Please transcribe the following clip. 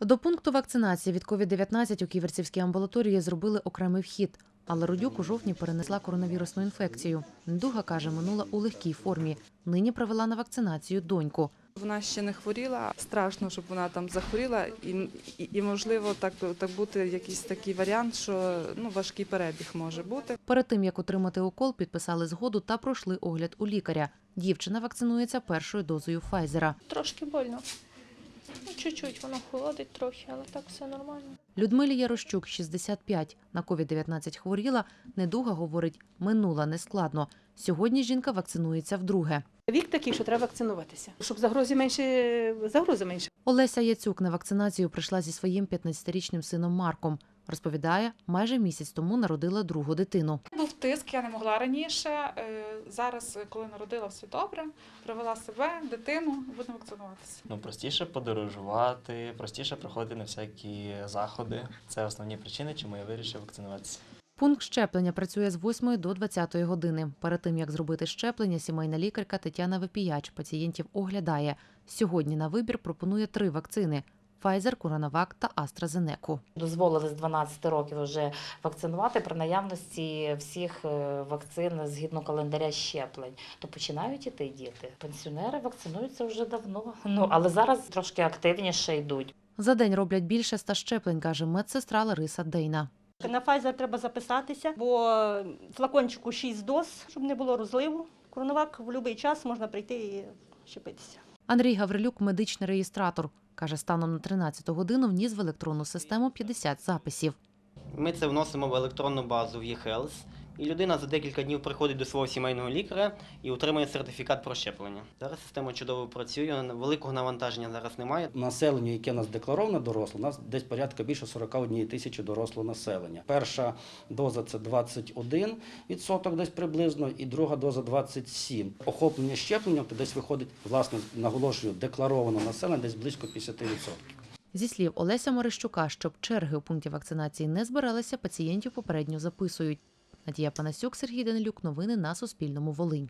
До пункту вакцинації від COVID-19 у Ківерцівській амбулаторії зробили окремий вхід. Але Родюк у жовтні перенесла коронавірусну інфекцію. Недуга каже, минула у легкій формі. Нині провела на вакцинацію доньку. Вона ще не хворіла. Страшно, щоб вона там захворіла, і, і, і можливо, так, так бути якийсь такий варіант, що ну, важкий перебіг може бути. Перед тим як отримати укол, підписали згоду та пройшли огляд у лікаря. Дівчина вакцинується першою дозою Файзера. Трошки больно. Ну, чуть-чуть воно холодить трохи, але так все нормально. Людмилі Ярощук, 65, на COVID-19 хворіла. Недуга говорить, минула нескладно. Сьогодні жінка вакцинується вдруге. Вік такий, що треба вакцинуватися, щоб загрози менше, загрози менше. Олеся Яцюк на вакцинацію прийшла зі своїм 15-річним сином Марком. Розповідає, майже місяць тому народила другу дитину. Був тиск, я не могла раніше. Е, Зараз, коли народила все добре, привела себе, дитину, будемо вакцинуватися. Ну, простіше подорожувати, простіше проходити на всякі заходи. Це основні причини, чому я вирішив вакцинуватися. Пункт щеплення працює з 8 до 20 години. Перед тим як зробити щеплення, сімейна лікарка Тетяна Випіяч пацієнтів оглядає. Сьогодні на вибір пропонує три вакцини: Pfizer, CoronaVac та AstraZeneca. Дозволили з 12 років вже вакцинувати при наявності всіх е, вакцин згідно календаря щеплень. То починають іти діти. Пенсіонери вакцинуються вже давно. Ну але зараз трошки активніше йдуть. За день роблять більше ста щеплень, каже медсестра Лариса Дейна. На Pfizer треба записатися, бо флакончику 6 доз, щоб не було розливу. Коронавак в будь-який час можна прийти і щепитися. Андрій Гаврилюк, медичний реєстратор. Каже, станом на 13 годину вніс в електронну систему 50 записів. Ми це вносимо в електронну базу в eHealth, і людина за декілька днів приходить до свого сімейного лікаря і отримує сертифікат про щеплення. Зараз система чудово працює, великого навантаження зараз немає. Населення, яке у нас декларовано доросле, у нас десь порядка більше 41 тисячі дорослого населення. Перша доза це 21 відсоток десь приблизно, і друга доза 27. Охоплення щепленням то десь виходить, власне, наголошую, декларовано населення десь близько 50%. Зі слів Олеся Морищука, щоб черги у пункті вакцинації не збиралися, пацієнтів попередньо записують. Надія Панасюк, Сергій Данилюк. Новини на Суспільному. Волинь.